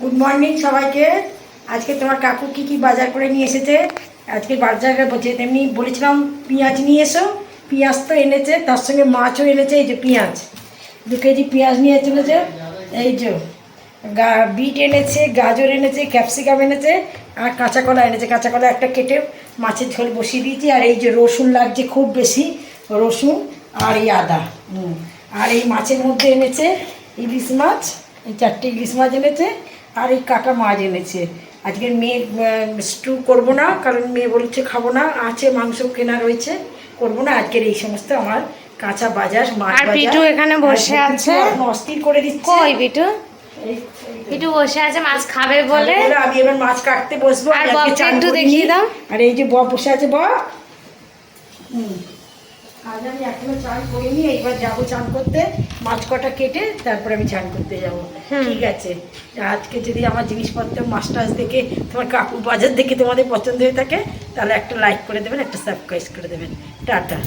Good morning সবাইকে। আজকে তোমার কাকু কি কি বাজার করে নিয়ে এসেছে? আজকে বাজারে বলছে, তেমনি বলেছিলাম পেঁয়াজ নিয়ে এসো। পেঁয়াজ তো এনেছে, তার সঙ্গে মাছও এনেছে, এই যে পেঁয়াজ। দু কেজি পেঁয়াজ নিয়ে চলেছে এই যে। গা, বিট এনেছে, গাজর এনেছে, ক্যাপসিকাম এনেছে, আর কাঁচা কলা এনেছে। কাঁচা কলা একটা কেটে মাছের ঝোল বসিয়ে দিয়েছি, আর এই যে রসুন লাগছে খুব বেশি, রসুন আর এই আদা। আর এই মাছের মধ্যে এনেছে ইলিশ মাছ, এই চারটে ইলিশ মাছ এনেছে। আর এই কাকা মাছ এনেছে আজকে মেয়ে স্টু করব না কারণ মেয়ে বলছে খাব না আছে মাংস কেনা রয়েছে করব না। আজকের এই সমস্ত আমার কাঁচা বাজার মাছ আর পিটু এখানে বসে আছে। অস্থির করে দিচ্ছে। বিটু এই- এই- বসে আছে মাছ খাবে বলে। আমি এবার মাছ কাটতে বসবো। আর একটু দেখিয়ে দাও। আর এই যে বব বসে আছে বব হুম। আজ আমি এখনও চান করিনি এইবার যাব চান করতে। মাছ কটা কেটে তারপরে আমি চান করতে যাব। ঠিক আছে। আজকে যদি আমার জিনিসপত্র মাছ টাছ দেখে তোমার কাকু বাজার দেখে তোমাদের পছন্দ হয়ে থাকে তাহলে একটা লাইক করে দেবেন একটা সাবস্ক্রাইব করে দেবেন। টাটা।